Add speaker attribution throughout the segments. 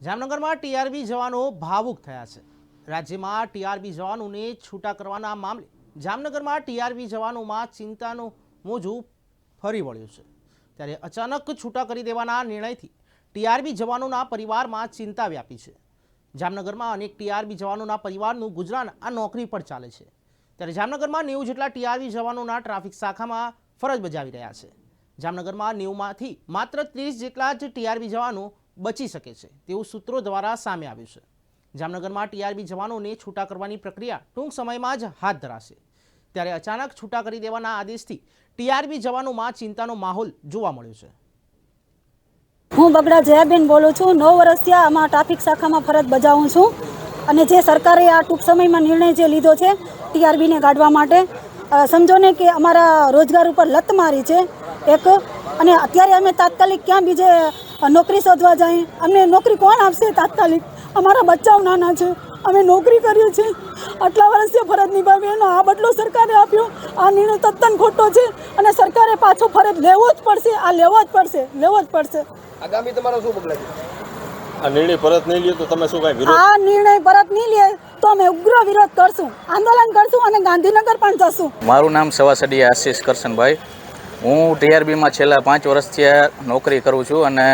Speaker 1: જામનગરમાં ટીઆરબી જવાનો ભાવુક થયા છે. રાજ્યમાં ટીઆરબી જવાનોને છૂટા કરવાના મામલે જામનગરમાં ટીઆરબી જવાનોમાં ચિંતાનું મોજું ફરી વળ્યું છે. ત્યારે અચાનક છૂટા કરી દેવાના નિર્ણયથી ટીઆરબી જવાનોના પરિવારમાં ચિંતા વ્યાપી છે. જામનગરમાં અનેક ટીઆરબી જવાનોના પરિવારનું ગુજરાન આ નોકરી પર ચાલે છે. ત્યારે જામનગરમાં નેવું જેટલા ટીઆરબી જવાનોના ટ્રાફિક શાખામાં ફરજ બજાવી રહ્યા છે. જામનગરમાં નેવુંમાંથી માત્ર ત્રીસ જેટલા જ ટીઆરબી જવાનો બચી શકે છે. તેવું સૂત્રો દ્વારા સામે આવ્યું છે. જામનગરમાં ટીઆરબી જવાનોને છૂટા કરવાની પ્રક્રિયા ટૂંક સમયમાં જ હાથ ધરાશે. ત્યારે અચાનક છૂટા કરી દેવાના આદેશથી ટીઆરબી જવાનોમાં ચિંતાનો માહોલ જોવા મળ્યો છે.
Speaker 2: હું બગડા જયાબેન બોલું છું. નવ વર્ષથી આમાં ટ્રાફિક શાખામાં ફરજ બજાવું છું. અને જે સરકારે આ ટૂંક સમયમાં નિર્ણય જે લીધો છે ટીઆરબીને કાઢવા માટે સમજો ને કે અમારા રોજગાર ઉપર લત મારી છે એક. અને અત્યારે અમે તાત્કાલિક ક્યાં બીજે નોકરી શોધવા જાય. અમને નોકરી કોણ આપશે તાત્કાલિક? અમારા બચ્ચાઓ નાના છે. અમે નોકરી કરીએ છીએ. આટલા વર્ષથી ફરજ નિભાવી એનો આ બદલો સરકારે આપ્યો. આ નિર્ણય તદ્દન ખોટો છે અને સરકારે પાછો ફરજ લેવો જ પડશે. આ લેવો જ પડશે. લેવો જ પડશે.
Speaker 3: આગામી તમારો શું પગલાં
Speaker 4: આ નિર્ણય પરત નહીં લે તો તમે શું કાંઈ વિરોધ
Speaker 2: આ નિર્ણય પરત નહીં લે તો અમે ઉગ્ર વિરોધ કરશું. આંદોલન કરશું અને ગાંધીનગર પણ જશું.
Speaker 5: મારું નામ સવાસડી આશીષ કરશનભાઈ. હું ટીઆરબીમાં છેલ્લા પાંચ વર્ષથી નોકરી કરું છું અને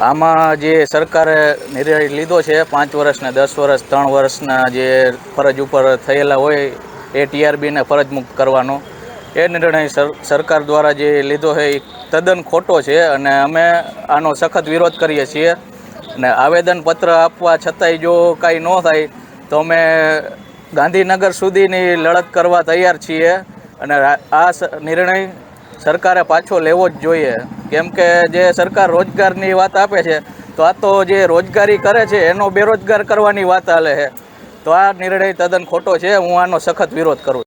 Speaker 5: આમાં જે સરકારે નિર્ણય લીધો છે, પાંચ વર્ષને દસ વર્ષ, ત્રણ વર્ષના જે ફરજ ઉપર થયેલા હોય, એ ટીઆરબીને ફરજ મુક્ત કરવાનો. એ નિર્ણય સર, સરકાર દ્વારા જે લીધો છે, એ તદ્દન ખોટો છે અને અમે આનો સખત વિરોધ કરીએ છીએ. અને આવેદનપત્ર આપવા છતાંય જો કાંઈ ન થાય, તો અમે ગાંધીનગર સુધીની લડત કરવા તૈયાર છીએ. અને આ નિર્ણય સરકારે પાછો લેવો જ જોઈએ. કેમ કે જે સરકાર રોજગારની વાત આપે છે, તો આ તો જે રોજગારી કરે છે, એનો બેરોજગાર કરવાની વાત હાલે છે. તો આ નિર્ણય તદ્દન ખોટો છે, હું આનો સખત વિરોધ કરું